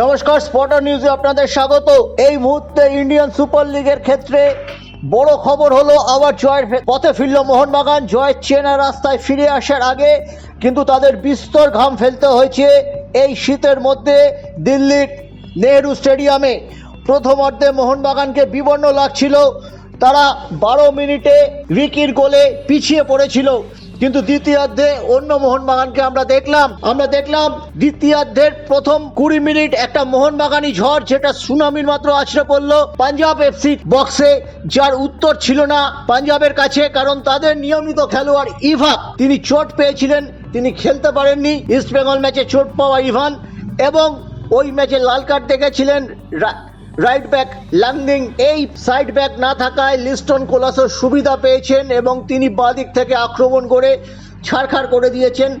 নমস্কার স্পটার নিউজে আপনাদের স্বাগত। এই মুহূর্তে ইন্ডিয়ান সুপার লিগের ক্ষেত্রে বড় খবর হলো, আবার জয়ের পথে ফিরল মোহনবাগান। জয়ের চেনা রাস্তায় ফিরে আসার আগে কিন্তু তাদের বিস্তর ঘাম ফেলতে হয়েছে এই শীতের মধ্যে দিল্লির নেহেরু স্টেডিয়ামে। প্রথম অর্ধে মোহনবাগানকে বিবর্ণ লাগছিল। তারা বারো মিনিটে রিকির গোলে পিছিয়ে পড়েছিল। কিন্তু দ্বিতীয়ার্ধে অন্য মোহনবাগানকে আমরা দেখলাম আমরা দেখলাম দ্বিতীয়ার্ধের প্রথম কুড়ি মিনিট একটা মোহনবাগানি ঝড়, যেটা সুনামির মাত্র আছড়ে পড়ল পাঞ্জাব এফসি বক্সে যার উত্তর ছিল না পাঞ্জাবের কাছে, কারণ তাদের নিয়মিত খেলোয়াড় ইভাক। তিনি চোট পেয়েছিলেন, তিনি খেলতে পারেননি। ইস্ট বেঙ্গল ম্যাচে চোট পাওয়া ইভান এবং ওই ম্যাচে লাল কার্ড দেখেছিলেন রাইট ব্যাক লাংনিং এই সাইড ব্যাক না থাকায় লিস্টন কোলাসের সুবিধা পেয়েছেন এবং তিনি বাদিক থেকে আক্রমণ করে ছাড়খাড় করে দিয়েছেন।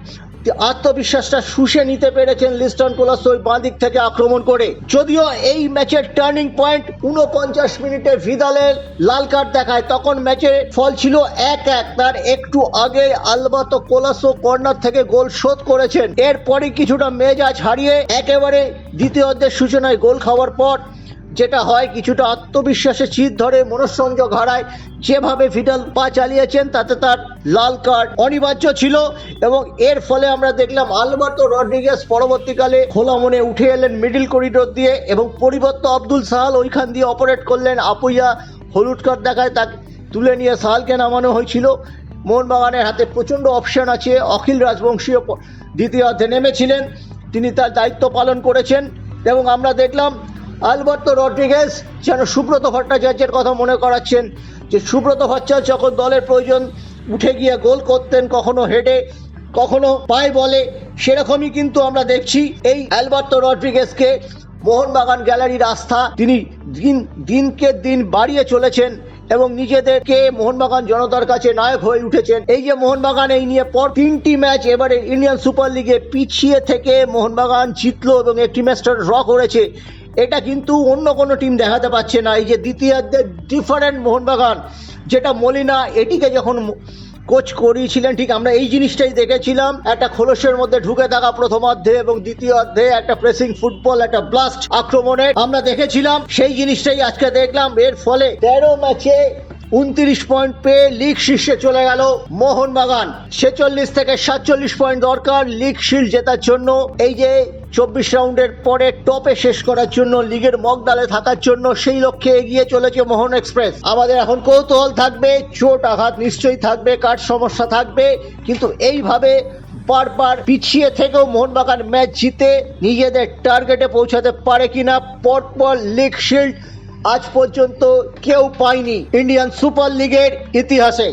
আত্মবিশ্বাসটা শুষে নিতে পেরেছেন লিস্টন কোলাস ওই বাঁদিক থেকে আক্রমণ করে। যদিও এই ম্যাচের টার্নিং পয়েন্ট উনপঞ্চাশ মিনিটে ভিদালের লাল কার্ড দেখায়, তখন ম্যাচের ফল ছিল এক এক। তার একটু আগে আলবাতো কোলাসো কর্নার থেকে গোল শোধ করেছেন। এরপরে কিছুটা মেজাজ হারিয়ে একেবারে দ্বিতীয় অর্ধের সূচনায় গোল খাওয়ার পর যেটা হয় কিছুটা আত্মবিশ্বাসে চিত ধরে মনঃসংযোগ হারায়। যেভাবে ফিডাল পা চালিয়েছেন, তাতে তার লাল কার্ড অনিবার্য ছিল এবং এর ফলে আমরা দেখলাম আলবার্তো রড্রিগেস পরবর্তীকালে খোলা মনে উঠে এলেন মিডিল করিডোর দিয়ে এবং পরিবর্তে আব্দুল সাহাল ওইখান দিয়ে অপারেট করলেন। আপুইয়া হলুদ কার্ড দেখায়, তাকে তুলে নিয়ে সাহালকে নামানো হয়েছিল। মোহনবাগানের হাতে প্রচণ্ড অপশন আছে। অখিল রাজবংশীয় প- দ্বিতীয়ার্ধে নেমেছিলেন। তিনি তার দায়িত্ব পালন করেছেন এবং আমরা দেখলাম আলবার্তো রড্রিগেজ যেন সুব্রত ভট্টাচার্যের কথা মনে করাচ্ছেন যে সুব্রত ভট্টাচার্য যখন দলের প্রয়োজন উঠে গিয়ে গোল করতেন, কখনো হেডে, কখনো পায়ে বলে, সেরকমই কিন্তু আমরা দেখছি এই অ্যালবার্তো রড্রিগেজকে মোহনবাগান গ্যালারির আস্থা তিনি দিন, দিনকে দিন বাড়িয়ে চলেছেন এবং নিজেদেরকে মোহনবাগান জনতার কাছে নায়ক হয়ে উঠেছেন। এই যে মোহনবাগান, এই নিয়ে পর তিনটি ম্যাচ এবারে ইন্ডিয়ান সুপার লিগে পিছিয়ে থেকে মোহনবাগান জিতলো এবং একটি ম্যাচটা ড্র করেছে। এটা কিন্তু অন্য কোনো টিম দেখাতে পারছে না। এই যে দ্বিতীয়ার্ধে ডিফারেন্ট মোহনবাগান, যেটা মলিনা এটিকে যখন কোচ করিয়েছিলেন, ঠিক আমরা এই জিনিসটাই দেখেছিলাম। একটা খোলসের মধ্যে ঢুকে থাকা প্রথমার্ধে এবং দ্বিতীয় অর্ধে একটা প্রেসিং ফুটবল একটা ব্লাস্ট আক্রমণে আমরা দেখেছিলাম। সেই জিনিসটাই আজকে দেখলাম। এর ফলে তেরো ম্যাচে উনত্রিশ পয়েন্ট পেয়ে লিগ শীর্ষে চলে গেল মোহনবাগান। ছেচল্লিশ থেকে সাতচল্লিশ পয়েন্ট দরকার লিগ শিল্ড জেতার জন্য। এই যে চব্বিশ রাউন্ডের পরে টপে শেষ করার জন্য লিগের মগডালে থাকার জন্য সেই লক্ষ্যে এগিয়ে চলেছে মোহন এক্সপ্রেস। আমাদের এখন কৌতূহল থাকবে, চোট আঘাত নিশ্চয়ই থাকবে, কার সমস্যা থাকবে, কিন্তু এইভাবে বারবার পিছিয়ে থেকেও মোহনবাগান ম্যাচ জিতে নিজেদের টার্গেটে পৌঁছাতে পারে কিনা, পরপর লিগ শিল্ড আজ পর্যন্ত কেউ পায়নি ইন্ডিয়ান সুপার লিগের ইতিহাসে।